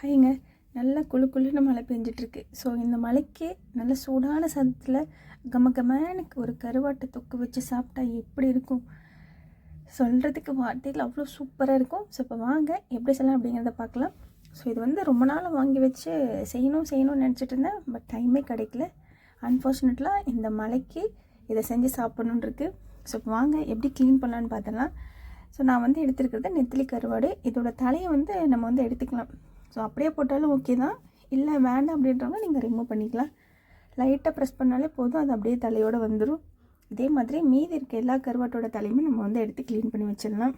ஹைங்க நல்லா குளு குளுன்னு மழை பெஞ்சிட்ருக்கு. ஸோ இந்த மழைக்கு நல்ல சூடான சதத்தில் கம கமனுக்கு ஒரு கருவாட்டை தொக்கு வச்சு சாப்பிட்டா எப்படி இருக்கும்? சொல்கிறதுக்கு வார்த்தைகள் அவ்வளோ சூப்பராக இருக்கும். ஸோ இப்போ வாங்க எப்படி செய்யலாம் அப்படிங்கிறத பார்க்கலாம். ஸோ இது வந்து ரொம்ப நாள் வாங்கி வச்சு செய்யணும் செய்யணும்னு நினச்சிட்டு இருந்தேன். பட் டைமே கிடைக்கல. அன்ஃபார்ச்சுனேட்லாம் இந்த மலைக்கு இதை செஞ்சு சாப்பிட்ணுன்னு ஸோ இப்போ வாங்க எப்படி க்ளீன் பண்ணலான்னு பார்த்தலாம் ஸோ நான் வந்து எடுத்துருக்கிறது நெத்திலி கருவாடு. இதோட தலையை வந்து நம்ம வந்து எடுத்துக்கலாம். ஸோ அப்படியே போட்டாலும் ஓகே தான். இல்லை வேண்டாம் அப்படின்றவங்க நீங்கள் ரிமூவ் பண்ணிக்கலாம். லைட்டாக ப்ரெஸ் பண்ணாலே போதும். அது அப்படியே தலையோடு வந்துடும் இதே மாதிரி மீதி இருக்க எல்லா கருவாட்டோட தலையுமே நம்ம வந்து எடுத்து க்ளீன் பண்ணி வச்சிடலாம்.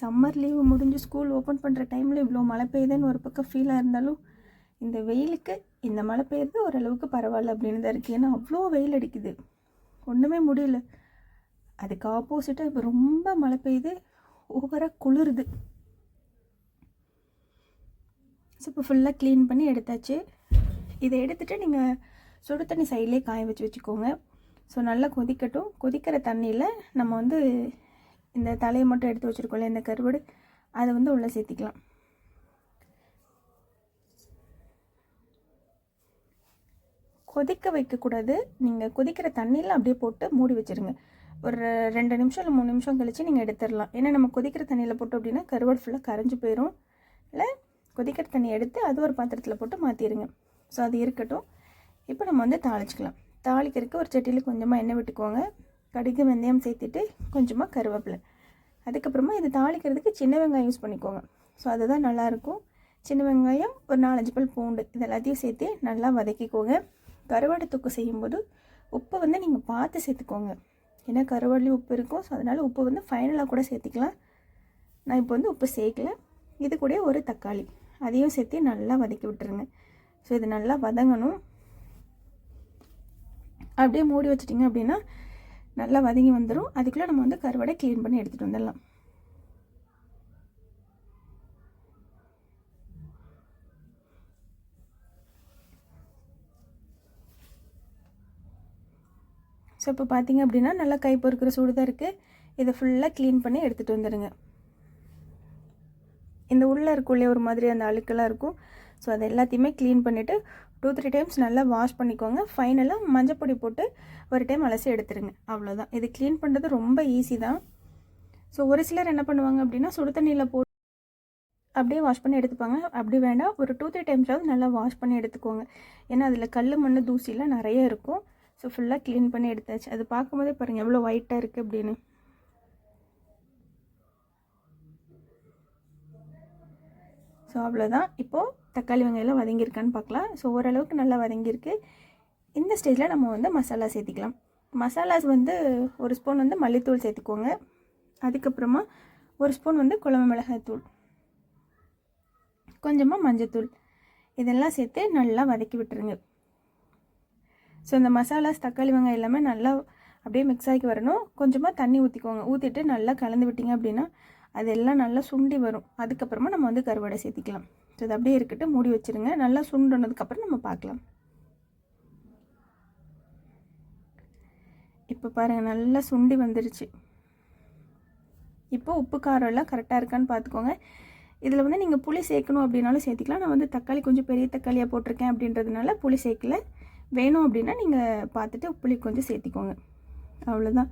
சம்மர் லீவு முடிஞ்சு ஸ்கூல் ஓப்பன் பண்ணுற டைமில் இவ்வளோ மழை பெய்யுதுன்னு ஒரு பக்கம் ஃபீலாக இருந்தாலும் இந்த வெயிலுக்கு இந்த மழை பெய்யுறது ஓரளவுக்கு பரவாயில்ல அப்படின்னு தான் இருக்குது ஏன்னா அவ்வளோ வெயில் அடிக்குது. ஒன்றுமே முடியல. அதுக்கு ஆப்போசிட்டாக இப்போ ரொம்ப மழை பெய்யுது. ஓவராக குளிருது. ஸோ இப்போ ஃபுல்லாக க்ளீன் பண்ணி எடுத்தாச்சு. இதை எடுத்துகிட்டு நீங்கள் சுடு தண்ணி சைட்லேயே காய வச்சு வச்சுக்கோங்க. ஸோ நல்லா கொதிக்கட்டும். கொதிக்கிற தண்ணியில் நம்ம வந்து இந்த தலையை மட்டும் எடுத்து வச்சுருக்கோம்ல இந்த கருவாடு அதை வந்து உள்ளே சேர்த்திக்கலாம். கொதிக்க வைக்கக்கூடாது. நீங்கள் கொதிக்கிற தண்ணியில் அப்படியே போட்டு மூடி வச்சுருங்க. ஒரு ரெண்டு நிமிஷம் இல்லை மூணு நிமிஷம் கழித்து நீங்கள் எடுத்துடலாம். ஏன்னா நம்ம கொதிக்கிற தண்ணியில் போட்டோம் அப்படின்னா கருவாடு ஃபுல்லாக கரைஞ்சி போயிடும் இல்லை கொதிக்கிற தண்ணி எடுத்து அது ஒரு பாத்திரத்தில் போட்டு மாற்றிடுங்க ஸோ அது இருக்கட்டும். இப்போ நம்ம வந்து தாளிச்சிக்கலாம். தாளிக்கிறதுக்கு ஒரு சட்டியில் கொஞ்சமாக எண்ணெய் விட்டுக்கோங்க. கடுகு வெந்தயம் சேர்த்துட்டு கொஞ்சமாக கருவேப்பிலை. அதுக்கப்புறமா இது தாளிக்கிறதுக்கு சின்ன வெங்காயம் யூஸ் பண்ணிக்கோங்க. ஸோ அதுதான் நல்லாயிருக்கும். சின்ன வெங்காயம் ஒரு நாலஞ்சு பல் பூண்டு இது எல்லாத்தையும் சேர்த்து நல்லா வதக்கிக்கோங்க. கருவாடு தொக்கு செய்யும்போது உப்பை வந்து நீங்கள் பார்த்து சேர்த்துக்கோங்க. ஏன்னா கருவாடுலேயும் உப்பு இருக்கும். ஸோ அதனால் உப்பு வந்து ஃபைனலாக கூட சேர்த்திக்கலாம். நான் இப்போ வந்து உப்பு சேர்க்கல. இது கூட ஒரு தக்காளி. அதையும் சேர்த்து நல்லா வதக்கி விட்டுருங்க. ஸோ இது நல்லா வதங்கணும். அப்படியே மூடி வச்சிட்டிங்க அப்படின்னா நல்லா வதங்கி வந்துடும் அதுக்குள்ளே நம்ம வந்து கருவாடை க்ளீன் பண்ணி எடுத்துகிட்டு வந்துடலாம். ஸோ இப்போ பார்த்தீங்க அப்படின்னா நல்லா கை பொறுக்கிற சூடு தான் இருக்குது இதை ஃபுல்லாக க்ளீன் பண்ணி எடுத்துகிட்டு வந்துடுங்க இந்த உள்ளே இருக்குள்ளே ஒரு மாதிரி அந்த அழுக்கெல்லாம் இருக்கும். ஸோ அதை எல்லாத்தையுமே க்ளீன் பண்ணிவிட்டு டூ த்ரீ டைம்ஸ் நல்லா வாஷ் பண்ணிக்கோங்க. ஃபைனலாக மஞ்சப்பொடி போட்டு ஒரு டைம் அலசி எடுத்துருங்க. அவ்வளோதான் இது க்ளீன் பண்ணுறது ரொம்ப ஈஸி தான். ஸோ ஒரு சிலர் என்ன பண்ணுவாங்க அப்படின்னா சுடு தண்ணியில் போட்டு அப்படியே வாஷ் பண்ணி எடுத்துப்பாங்க. அப்படி வேண்டாம் ஒரு டூ த்ரீ டைம்ஸாவது நல்லா வாஷ் பண்ணி எடுத்துக்கோங்க. ஏன்னா அதில் கல் மண் தூசிலாம் நிறைய இருக்கும். ஸோ ஃபுல்லாக க்ளீன் பண்ணி எடுத்தாச்சு. அது பார்க்கும்போதே பாருங்கள் எவ்வளோ ஒயிட்டாக இருக்குது அப்படின்னு. ஸோ அவ்வளோதான் இப்போது தக்காளி வெங்காயம்லாம் வதங்கியிருக்கான்னு பார்க்கலாம். ஸோ ஓரளவுக்கு நல்லா வதங்கியிருக்கு. இந்த ஸ்டேஜில் நம்ம வந்து மசாலா சேர்த்திக்கலாம். மசாலாஸ் வந்து ஒரு ஸ்பூன் வந்து மல்லித்தூள் சேர்த்துக்கோங்க. அதுக்கப்புறமா ஒரு ஸ்பூன் வந்து குழம்பு மிளகாய் தூள் கொஞ்சமாக மஞ்சத்தூள். இதெல்லாம் சேர்த்து நல்லா வதக்கி விட்டுருங்க. ஸோ இந்த மசாலாஸ் தக்காளி வெங்காயம் எல்லாமே நல்லா அப்படியே மிக்ஸ் ஆகி வரணும். கொஞ்சமாக தண்ணி ஊற்றிக்கோங்க ஊற்றிட்டு நல்லா கலந்து விட்டிங்க அப்படின்னா அது எல்லாம் நல்லா சுண்டி வரும். அதுக்கப்புறமா நம்ம வந்து கருவாடை சேர்த்திக்கலாம். ஸோ அது அப்படியே இருக்கட்டும். மூடி வச்சுருங்க. நல்லா சுண்டுனதுக்கப்புறம் நம்ம பார்க்கலாம். இப்போ பாருங்கள் நல்லா சுண்டி வந்துருச்சு. இப்போ உப்பு காரம் எல்லாம் கரெக்டாக இருக்கான்னு பார்த்துக்கோங்க. இதில் வந்து நீங்கள் புளி சேர்க்கணும் அப்படின்னாலும் சேர்த்திக்கலாம். நான் வந்து தக்காளி கொஞ்சம் பெரிய தக்காளியாக போட்டிருக்கேன் அப்படின்றதுனால புளி சேர்க்கல. வேணும் அப்படின்னா நீங்கள் பார்த்துட்டு புளி கொஞ்சம் சேர்த்திக்கோங்க. அவ்வளோதான்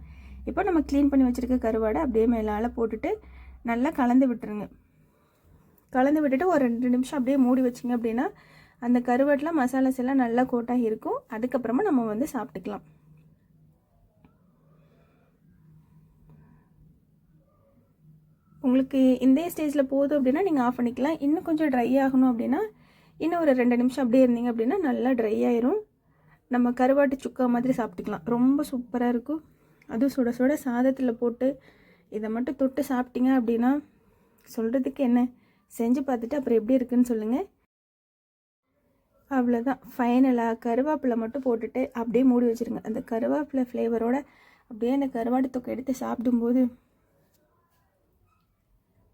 இப்போ நம்ம க்ளீன் பண்ணி வச்சுருக்க கருவாடை அப்படியே மேலால் போட்டுட்டு நல்லா கலந்து விட்டுருங்க. கலந்து விட்டுட்டு ஒரு ரெண்டு நிமிஷம் அப்படியே மூடி வச்சிங்க அப்படின்னா அந்த கருவாட்டில் மசாலாஸ் எல்லாம் நல்லா கோட்டாகி இருக்கும். அதுக்கப்புறமா நம்ம வந்து சாப்பிட்டுக்கலாம். உங்களுக்கு இந்த ஸ்டேஜில் போதும் அப்படின்னா நீங்கள் ஆஃப் பண்ணிக்கலாம். இன்னும் கொஞ்சம் ட்ரை ஆகணும் அப்படின்னா இன்னும் ஒரு ரெண்டு நிமிஷம் அப்படியே இருந்தீங்க அப்படின்னா நல்லா ட்ரை ஆயிரும். நம்ம கருவாட்டு சுக்கா மாதிரி சாப்பிட்டுக்கலாம். ரொம்ப சூப்பராக இருக்கும். அதுவும் சுட சுட சாதத்தில் போட்டு இதை மட்டும் தொட்டு சாப்பிட்டீங்க அப்படின்னா சொல்கிறதுக்கு என்ன? செஞ்சு பார்த்துட்டு அப்புறம் எப்படி இருக்குன்னு சொல்லுங்கள் அவ்வளோதான் ஃபைனலாக கருவேப்பிலை மட்டும் போட்டுட்டு அப்படியே மூடி வச்சுருங்க. அந்த கருவேப்பிலை ஃப்ளேவரோட அப்படியே அந்த கருவாட்டு தொக்கை எடுத்து சாப்பிடும்போது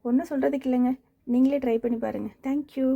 ஒன்றும் சொல்கிறதுக்கு இல்லைங்க. நீங்களே ட்ரை பண்ணி பாருங்கள் தேங்க்யூ